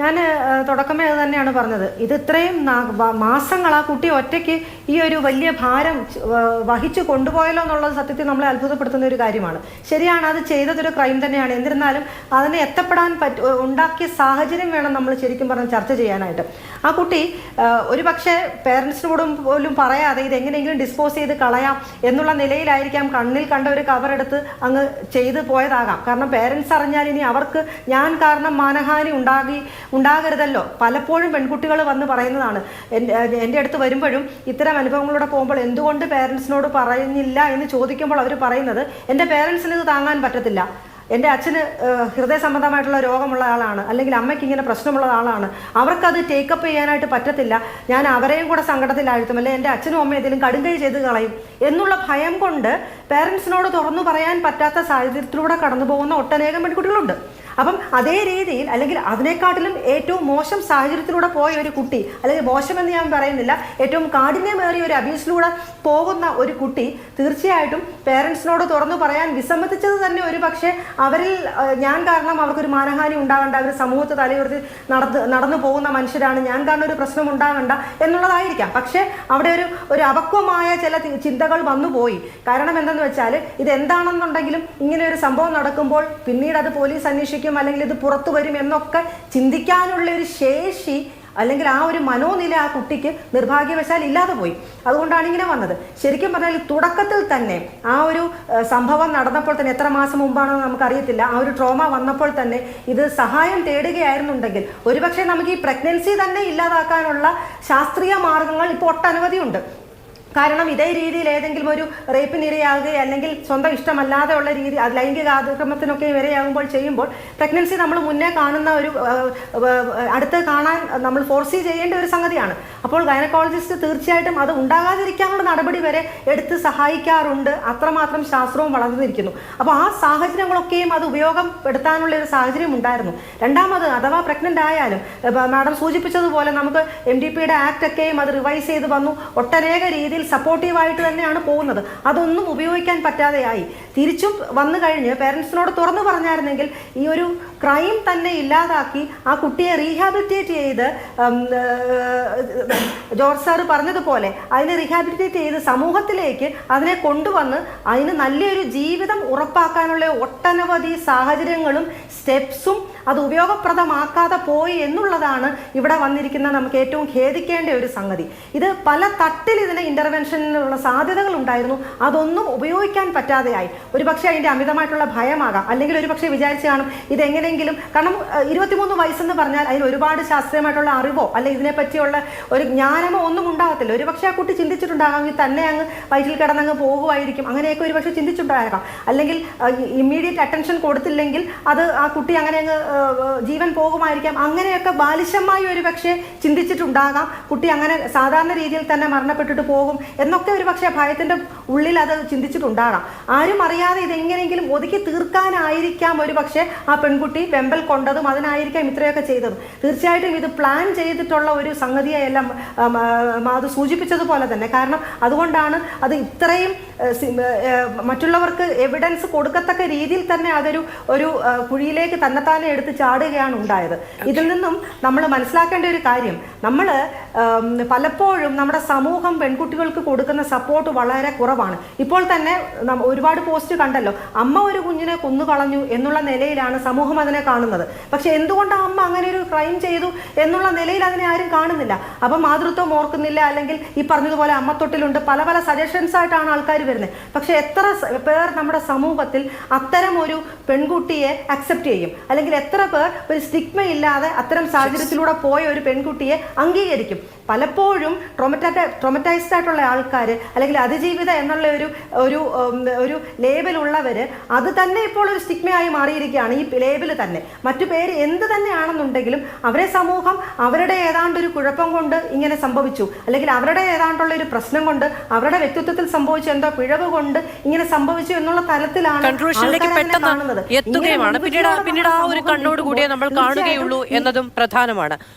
ഞാൻ തുടക്കമേ അത് തന്നെയാണ് പറഞ്ഞത്. ഇത് ഇത്രയും മാസങ്ങൾ ആ കുട്ടി ഒറ്റയ്ക്ക് ഈ ഒരു വലിയ ഭാരം വഹിച്ചു കൊണ്ടുപോയല്ലോ എന്നുള്ളത് സത്യത്തിൽ നമ്മളെ അത്ഭുതപ്പെടുത്തുന്ന ഒരു കാര്യമാണ്. ശരിയാണ് അത് ചെയ്തതൊരു ക്രൈം തന്നെയാണ്. എന്നിരുന്നാലും അതിനെ എത്തപ്പെടാൻ പറ്റ ഉണ്ടാക്കിയ സാഹചര്യം വേണം നമ്മൾ ശരിക്കും പറഞ്ഞ് ചർച്ച ചെയ്യാനായിട്ട്. ആ കുട്ടി ഒരു പക്ഷേ പേരൻസിനോടും പോലും പറയാതെ ഇത് എങ്ങനെയെങ്കിലും ഡിസ്പോസ് ചെയ്ത് കളയാം എന്നുള്ള നിലയിലായിരിക്കാം കണ്ണിൽ കണ്ട ഒരു കവറെടുത്ത് അങ്ങ് ചെയ്ത് പോയതാകാം. കാരണം പേരൻസ് അറിഞ്ഞാൽ ഇനി അവർക്ക് ഞാൻ കാരണം മാനഹാനി ഉണ്ടാകി ഉണ്ടാകരുതല്ലോ. പലപ്പോഴും പെൺകുട്ടികൾ വന്ന് പറയുന്നതാണ്. എന്റെ അടുത്ത് വരുമ്പോഴും ഇത്തരം അനുഭവങ്ങളോടെ പോകുമ്പോൾ എന്തുകൊണ്ട് പേരൻസിനോട് പറയുന്നില്ല എന്ന് ചോദിക്കുമ്പോൾ അവർ പറയുന്നത് എന്റെ പേരൻസിന് ഇത് താങ്ങാൻ പറ്റത്തില്ല. എന്റെ അച്ഛന് ഹൃദയ സംബന്ധമായിട്ടുള്ള രോഗമുള്ള ആളാണ്. അല്ലെങ്കിൽ അമ്മയ്ക്ക് ഇങ്ങനെ പ്രശ്നമുള്ള ആളാണ്. അവർക്കത് ടേക്കപ്പ് ചെയ്യാനായിട്ട് പറ്റത്തില്ല. ഞാൻ അവരെയും കൂടെ സങ്കടത്തിലാഴ്ത്തും. അല്ലെങ്കിൽ എന്റെ അച്ഛനും അമ്മയും എന്തെങ്കിലും കടുങ്കൈ ചെയ്ത് കളയും. എന്നുള്ള ഭയം കൊണ്ട് പേരൻസിനോട് തുറന്നു പറയാൻ പറ്റാത്ത സാഹചര്യത്തിലൂടെ കടന്നു പോകുന്ന ഒട്ടനേകം പെൺകുട്ടികളുണ്ട്. അപ്പം അതേ രീതിയിൽ അല്ലെങ്കിൽ അതിനെക്കാട്ടിലും ഏറ്റവും മോശം സാഹചര്യത്തിലൂടെ പോയ ഒരു കുട്ടി അല്ലെങ്കിൽ മോശമെന്ന് ഞാൻ പറയുന്നില്ല ഏറ്റവും കാഠിന്യമേറിയ ഒരു അബ്യൂസിലൂടെ പോകുന്ന ഒരു കുട്ടി തീർച്ചയായിട്ടും പേരൻസിനോട് തുറന്നു പറയാൻ വിസമ്മതിച്ചത് തന്നെ ഒരു പക്ഷേ അവരിൽ ഞാൻ കാരണം അവർക്കൊരു മാനഹാനി ഉണ്ടാകണ്ട അവർ സമൂഹത്തെ തലയുയർത്തി നടന്ന് നടന്നു പോകുന്ന മനുഷ്യരാണ് ഞാൻ കാരണം ഒരു പ്രശ്നം ഉണ്ടാകണ്ട എന്നുള്ളതായിരിക്കാം. പക്ഷേ അവിടെ ഒരു ഒരു അപക്വമായ ചില ചിന്തകൾ വന്നുപോയി കാരണം എന്തെന്ന് വെച്ചാൽ ഇത് എന്താണെന്നുണ്ടെങ്കിലും ഇങ്ങനെ ഒരു സംഭവം നടക്കുമ്പോൾ പിന്നീട് അത് പോലീസ് അന്വേഷിക്കും അല്ലെങ്കിൽ ഇത് പുറത്തു വരും എന്നൊക്കെ ചിന്തിക്കാനുള്ള ഒരു ശേഷി അല്ലെങ്കിൽ ആ ഒരു മനോനില ആ കുട്ടിക്ക് നിർഭാഗ്യവശാൽ ഇല്ലാതെ പോയി. അതുകൊണ്ടാണ് ഇങ്ങനെ വന്നത്. ശരിക്കും പറഞ്ഞാൽ തുടക്കത്തിൽ തന്നെ ആ ഒരു സംഭവം നടന്നപ്പോൾ തന്നെ എത്ര മാസം മുമ്പാണെന്ന് നമുക്കറിയത്തില്ല. ആ ഒരു ട്രോമ വന്നപ്പോൾ തന്നെ ഇത് സഹായം തേടുകയായിരുന്നുണ്ടെങ്കിൽ ഒരുപക്ഷെ നമുക്ക് ഈ പ്രഗ്നൻസി തന്നെ ഇല്ലാതാക്കാനുള്ള ശാസ്ത്രീയ മാർഗങ്ങൾ ഇപ്പോൾ ഒട്ടനവധിയുണ്ട്. കാരണം ഇതേ രീതിയിൽ ഏതെങ്കിലും ഒരു റേപ്പിന് ഇരയാകുകയോ അല്ലെങ്കിൽ സ്വന്തം ഇഷ്ടമല്ലാതെ ഉള്ള രീതി ലൈംഗിക അതിക്രമത്തിനൊക്കെ ഇരയാകുമ്പോൾ ചെയ്യുമ്പോൾ പ്രഗ്നൻസി നമ്മൾ മുന്നേ കാണുന്ന ഒരു അടുത്ത് കാണാൻ നമ്മൾ ഫോർസി ചെയ്യേണ്ട ഒരു സംഗതിയാണ്. അപ്പോൾ ഗൈനക്കോളജിസ്റ്റ് തീർച്ചയായിട്ടും അത് ഉണ്ടാകാതിരിക്കാനുള്ള നടപടി വരെ എടുത്ത് സഹായിക്കാറുണ്ട്. അത്രമാത്രം ശാസ്ത്രവും വളർന്നിരിക്കുന്നു. അപ്പോൾ ആ സാഹചര്യങ്ങളൊക്കെയും അത് ഉപയോഗപ്പെടുത്താനുള്ള ഒരു സാഹചര്യം ഉണ്ടായിരുന്നു. രണ്ടാമത് അഥവാ പ്രഗ്നന്റ് ആയാലും മാഡം സൂചിപ്പിച്ചതുപോലെ നമുക്ക് എം ഡി പിയുടെ ആക്ട് ഒക്കെയും അത് റിവൈസ് ചെയ്ത് വന്നു. ഒട്ടനേക രീതിയിൽ സപ്പോർട്ടീവായിട്ട് തന്നെയാണ് പോകുന്നത്. അതൊന്നും ഉപയോഗിക്കാൻ പറ്റാതെയായി. തിരിച്ചും വന്നു കഴിഞ്ഞ് പേരൻസിനോട് തുറന്നു പറഞ്ഞായിരുന്നെങ്കിൽ ഈ ഒരു ക്രൈം തന്നെ ഇല്ലാതാക്കി ആ കുട്ടിയെ റീഹാബിലിറ്റേറ്റ് ചെയ്ത് ജോർജ് സാറ് പറഞ്ഞതുപോലെ അതിനെ റീഹാബിലിറ്റേറ്റ് ചെയ്ത് സമൂഹത്തിലേക്ക് അതിനെ കൊണ്ടുവന്ന് അതിന് നല്ലൊരു ജീവിതം ഉറപ്പാക്കാനുള്ള ഒട്ടനവധി സാഹചര്യങ്ങളും സ്റ്റെപ്സും അത് ഉപയോഗപ്രദമാക്കാതെ പോയി എന്നുള്ളതാണ് ഇവിടെ വന്നിരിക്കുന്ന നമുക്ക് ഏറ്റവും ഖേദിക്കേണ്ട ഒരു സംഗതി. ഇത് പല തട്ടിൽ ഇതിന് ഇന്റർവെൻഷനുള്ള സാധ്യതകൾ ഉണ്ടായിരുന്നു അതൊന്നും ഉപയോഗിക്കാൻ പറ്റാതെയായി. ഒരു പക്ഷേ അതിന്റെ അമിതമായിട്ടുള്ള ഭയമാകാം. അല്ലെങ്കിൽ ഒരു പക്ഷേ വിചാരിച്ചു കാണും ഇതെങ്ങനെയെങ്കിലും കാരണം ഇരുപത്തിമൂന്ന് വയസ്സെന്ന് പറഞ്ഞാൽ അതിന് ഒരുപാട് ശാസ്ത്രീയമായിട്ടുള്ള അറിവോ അല്ലെങ്കിൽ ഇതിനെപ്പറ്റിയുള്ള ഒരു ജ്ഞാനമോ ഒന്നും ഉണ്ടാകത്തില്ല. ഒരു പക്ഷേ ആ കുട്ടി ചിന്തിച്ചിട്ടുണ്ടാകാമെങ്കിൽ തന്നെ അങ്ങ് വയറ്റിൽ കിടന്നങ്ങ് പോകുമായിരിക്കും. അങ്ങനെയൊക്കെ ഒരു പക്ഷേ ചിന്തിച്ചിട്ടുണ്ടാകാം അല്ലെങ്കിൽ ഇമ്മീഡിയറ്റ് അറ്റൻഷൻ കൊടുത്തില്ലെങ്കിൽ അത് ആ കുട്ടി അങ്ങനെ അങ്ങ് ജീവൻ പോകുമായിരിക്കാം. അങ്ങനെയൊക്കെ ബാലിശമായി ഒരു പക്ഷേ ചിന്തിച്ചിട്ടുണ്ടാകാം. കുട്ടി അങ്ങനെ സാധാരണ രീതിയിൽ തന്നെ മരണപ്പെട്ടിട്ട് പോകും. എന്നൊക്കെ ഒരു പക്ഷേ ഭയത്തിന്റെ ഉള്ളിൽ അത് ചിന്തിച്ചിട്ടുണ്ടാകാം. ആരും അറിയാതെ ഇതെങ്ങനെയെങ്കിലും ഒതുക്കി തീർക്കാനായിരിക്കാം ഒരു പക്ഷേ ആ പെൺകുട്ടി വെമ്പൽ കൊണ്ടതും അതിനായിരിക്കാം ഇത്രയൊക്കെ ചെയ്തതും. തീർച്ചയായിട്ടും ഇത് പ്ലാൻ ചെയ്തിട്ടുള്ള ഒരു സംഗതിയെല്ലാം അത് സൂചിപ്പിച്ചതുപോലെ തന്നെ. കാരണം അതുകൊണ്ടാണ് അത് ഇത്രയും മറ്റുള്ളവർക്ക് എവിഡൻസ് കൊടുക്കത്തക്ക രീതിയിൽ തന്നെ അതൊരു ഒരു കുഴിയിലേക്ക് തന്നെത്താനെ എടുത്ത് ചാടുകയാണ് ഉണ്ടായത്. ഇതിൽ നിന്നും നമ്മൾ മനസ്സിലാക്കേണ്ട ഒരു കാര്യം. നമ്മൾ പലപ്പോഴും നമ്മുടെ സമൂഹം പെൺകുട്ടികൾക്ക് കൊടുക്കുന്ന സപ്പോർട്ട് വളരെ കുറവാണ്. ഇപ്പോൾ തന്നെ ഒരുപാട് പോസ്റ്റ് കണ്ടല്ലോ. അമ്മ ഒരു കുഞ്ഞിനെ കൊന്നുകളഞ്ഞു എന്നുള്ള നിലയിലാണ് സമൂഹം അതിനെ കാണുന്നത്. പക്ഷെ എന്തുകൊണ്ടാണ് അമ്മ അങ്ങനെ ഒരു ക്രൈം ചെയ്തു എന്നുള്ള നിലയിൽ അതിനെ ആരും കാണുന്നില്ല. അപ്പം മാതൃത്വം ഓർക്കുന്നില്ല അല്ലെങ്കിൽ ഈ പറഞ്ഞതുപോലെ അമ്മ തൊട്ടിലുണ്ട് പല പല സജഷൻസ് ആയിട്ടാണ് ആൾക്കാർ വരുന്നത്. പക്ഷെ എത്ര പേർ നമ്മുടെ സമൂഹത്തിൽ അത്തരം ഒരു പെൺകുട്ടിയെ അക്സെപ്റ്റ് ചെയ്യും? അല്ലെങ്കിൽ എത്ര പേർ ഒരു സ്റ്റിഗ്മ ഇല്ലാതെ അത്തരം സാഹചര്യത്തിലൂടെ പോയ ഒരു പെൺകുട്ടിയെ അംഗീകരിക്കും? പലപ്പോഴും ട്രോമറ്റാറ്റ ട്രോമറ്റൈസ്ഡ് ആയിട്ടുള്ള ആൾക്കാർ അല്ലെങ്കിൽ അതിജീവിത എന്നുള്ള ഒരു ഒരു ഒരു ലേബലുള്ളവർ അത് തന്നെ ഇപ്പോൾ ഒരു സ്റ്റിഗ്മയായി മാറിയിരിക്കുകയാണ് ഈ ലേബൽ തന്നെ. മറ്റു പേര് എന്ത് തന്നെയാണെന്നുണ്ടെങ്കിലും അവരെ സമൂഹം അവരുടെ ഏതാണ്ട് ഒരു കുഴപ്പം കൊണ്ട് ഇങ്ങനെ സംഭവിച്ചു. അല്ലെങ്കിൽ അവരുടെ ഏതാണ്ടുള്ള ഒരു പ്രശ്നം കൊണ്ട് അവരുടെ വ്യക്തിത്വത്തിൽ സംഭവിച്ച എന്തോ പിഴവ് കൊണ്ട് ഇങ്ങനെ സംഭവിച്ചു എന്നുള്ള തലത്തിലാണ് കാണുന്നത്. പിന്നീട് ആ- പിന്നീട് ആ ഒരു കണ്ണോട് കൂടിയേ നമ്മൾ കാണുകയുള്ളൂ എന്നതും പ്രധാനമാണ്.